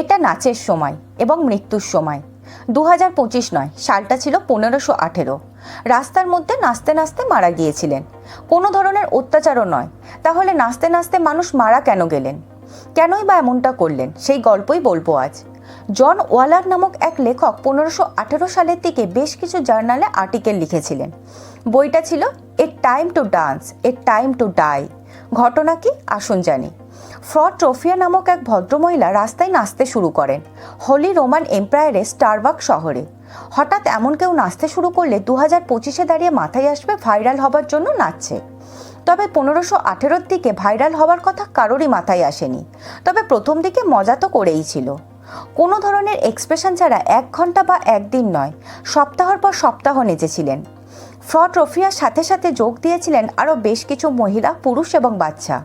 এটা নাচের সময় এবং মৃত্যুর সময়। দু হাজার পঁচিশ নয়, সালটা ছিল পনেরোশো আঠেরো। রাস্তার মধ্যে নাচতে নাচতে মারা গিয়েছিলেন। কোনো ধরনের অত্যাচারও নয়। তাহলে নাচতে নাচতে মানুষ মারা কেন গেলেন? কেনই বা এমনটা করলেন? সেই গল্পই বলব আজ। জন ওয়ালার নামক এক লেখক পনেরোশো আঠেরো সালের দিকে বেশ কিছু জার্নালে আর্টিকেল লিখেছিলেন। বইটা ছিল, a time to dance, a time to die. ঘটনা কি? আসুন জানি। ফ্রড ট্রফিয়া নামক এক ভদ্রমহিলা রাস্তায় নাচতে শুরু করেন। হোলি রোমান এম্পায়ারে স্টারবাক শহরে। হঠাৎ এমন কেউ নাচতে শুরু করলে দু হাজার পঁচিশে দাঁড়িয়ে মাথায় আসবে ভাইরাল হবার জন্য নাচছে। তবে পনেরোশো আঠেরোর দিকে ভাইরাল হওয়ার কথা কারোরই মাথায় আসেনি। তবে প্রথম দিকে মজা তো করেই ছিল। কোনো ধরনের এক্সপ্রেশন ছাড়া এক ঘণ্টা বা একদিন নয়, সপ্তাহর পর সপ্তাহ নেচেছিলেন। ফ্রড রফিয়ার সাথে সাথে যোগ দিয়েছিলেন আরও বেশ কিছু মহিলা, পুরুষ এবং বাচ্চা।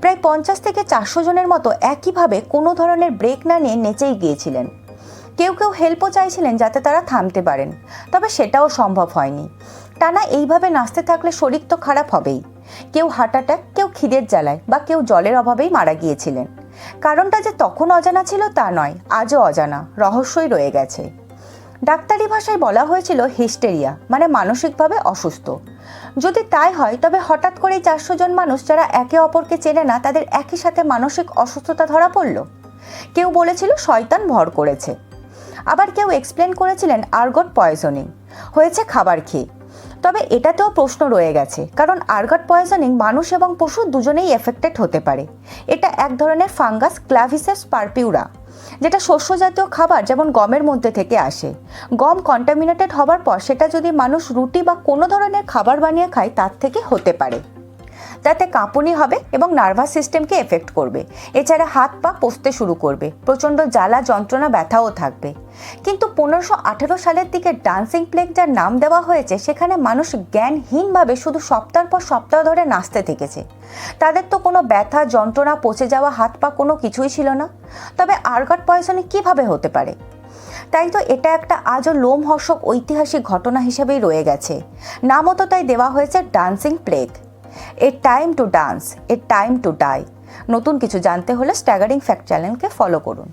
প্রায় পঞ্চাশ থেকে চারশো জনের মতো একইভাবে কোনো ধরনের ব্রেক না নিয়ে নেচেই গিয়েছিলেন। কেউ কেউ হেল্পও চাইছিলেন যাতে তারা থামতে পারেন, তবে সেটাও সম্ভব হয়নি। টানা এইভাবে নাচতে থাকলে শরীর তো খারাপ হবেই। কেউ হার্ট অ্যাটাক কেউ খিদের জ্বালায় বা কেউ জলের অভাবেই মারা গিয়েছিলেন। কারণটা যে তখন অজানা ছিল তা নয়, আজও অজানা, রহস্যই রয়ে গেছে। ডাক্তারি ভাষায় বলা হয়েছিল হিস্টেরিয়া মানে মানসিকভাবে অসুস্থ। যদি তাই হয়, তবে হঠাৎ করেই চারশো জন মানুষ যারা একে অপরকে চেনে না, তাদের একই সাথে মানসিক অসুস্থতা ধরা পড়ল। কেউ বলেছিল শয়তান ভর করেছে। আবার কেউ এক্সপ্লেন করেছিলেন আর্গট পয়জনিং হয়েছে খাবার খেয়ে। তবে এটাতেও প্রশ্ন রয়ে গেছে, কারণ আর্গট পয়জনিং মানুষ এবং পশু দুজনেই এফেক্টেড হতে পারে। এটা এক ধরনের ফাঙ্গাস ক্লাভিসেস পারপিউরা যেটা শস্য জাতীয় খাবার যেমন গমের মধ্যে থেকে আসে। গম কন্টামিনেটেড হবার পর সেটা যদি মানুষ রুটি বা কোনো ধরনের খাবার বানিয়ে খায়, তার থেকে হতে পারে। তাতে কাঁপুনি হবে এবং নার্ভাস সিস্টেমকে এফেক্ট করবে। এছাড়া হাত পা পচতে শুরু করবে, প্রচণ্ড জ্বালা যন্ত্রণা ব্যথাও থাকবে। কিন্তু পনেরোশো আঠেরো সালের দিকে ডান্সিং প্লেগ যার নাম দেওয়া হয়েছে, সেখানে মানুষ জ্ঞানহীনভাবে শুধু সপ্তাহ পর সপ্তাহ ধরে নাচতে থেকেছে। তাদের তো কোনো ব্যথা, যন্ত্রণা, পচে যাওয়া হাত পা কোনো কিছুই ছিল না। তবে আর্গাট পয়সনে কীভাবে হতে পারে? তাই তো এটা একটা আজও লোমহর্ষক ঐতিহাসিক ঘটনা হিসেবেই রয়ে গেছে। নামও তো তাই দেওয়া হয়েছে dancing plague. A time to dance a time to die নতুন কিছু জানতে হলে স্ট্যাগারিং ফ্যাক্ট চ্যানেলকে ফলো করুন।